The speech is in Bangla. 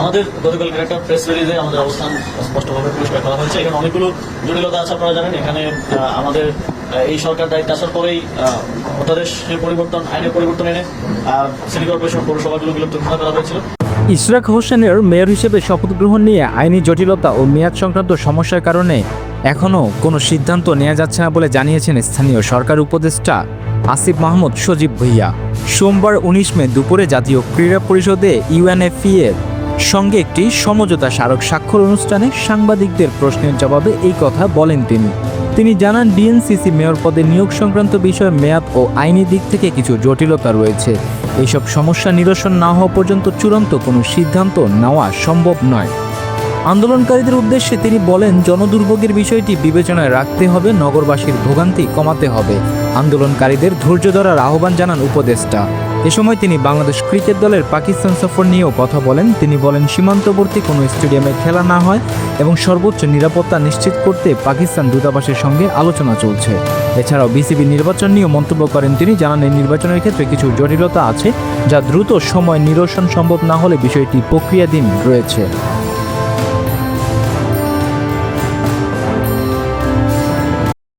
আমাদের গতকালকে একটা প্রেস রিলিজে আমাদের অবস্থান স্পষ্টভাবে পরিষ্কার করা হয়েছে। এখানে অনেকগুলো জটিলতা আছে আপনারা জানেন, এখানে আমাদের এই সরকার দায়িত্ব আসার পরেই অধ্যাদেশের পরিবর্তন, আইনের পরিবর্তন এনে সিটি কর্পোরেশন পৌরসভাগুলো বিলুপ্ত ঘোষণা করা হয়েছিল। ইশরাক হোসেনের মেয়র হিসেবে শপথ গ্রহণ নিয়ে আইনি জটিলতা ও মেয়াদ সংক্রান্ত সমস্যার কারণে এখনও কোনো সিদ্ধান্ত নেওয়া যাচ্ছে না বলে জানিয়েছেন স্থানীয় সরকার উপদেষ্টা আসিফ মাহমুদ সজীব ভুইয়া। সোমবার উনিশ মে দুপুরে জাতীয় ক্রীড়া পরিষদে ইউএনএফি এর সঙ্গে একটি সমঝোতা স্মারক স্বাক্ষর অনুষ্ঠানে সাংবাদিকদের প্রশ্নের জবাবে এই কথা বলেন তিনি। তিনি জানান, ডিএনসিসি মেয়র পদে নিয়োগ সংক্রান্ত বিষয়ে মেয়াদ ও আইনি দিক থেকে কিছু জটিলতা রয়েছে। এইসব সমস্যা নিরসন না হওয়া পর্যন্ত চূড়ান্ত কোনো সিদ্ধান্ত নেওয়া সম্ভব নয়। আন্দোলনকারীদের উদ্দেশ্যে তিনি বলেন, জনদুর্ভোগের বিষয়টি বিবেচনায় রাখতে হবে, নগরবাসীর ভোগান্তি কমাতে হবে। আন্দোলনকারীদের ধৈর্য ধরার আহ্বান জানান উপদেষ্টা। এ সময় তিনি বাংলাদেশ ক্রিকেট দলের পাকিস্তান সফর নিয়েও কথা বলেন। তিনি বলেন, সীমান্তবর্তী কোনো স্টেডিয়ামে খেলা না হয় এবং সর্বোচ্চ নিরাপত্তা নিশ্চিত করতে পাকিস্তান দূতাবাসের সঙ্গে আলোচনা চলছে। এছাড়াও বিসিবি নির্বাচন নিয়েও মন্তব্য করেন তিনি, জানান, এই নির্বাচনের ক্ষেত্রে কিছু জটিলতা আছে যা দ্রুত সময় নিরসন সম্ভব না হলে বিষয়টি প্রক্রিয়াধীন রয়েছে।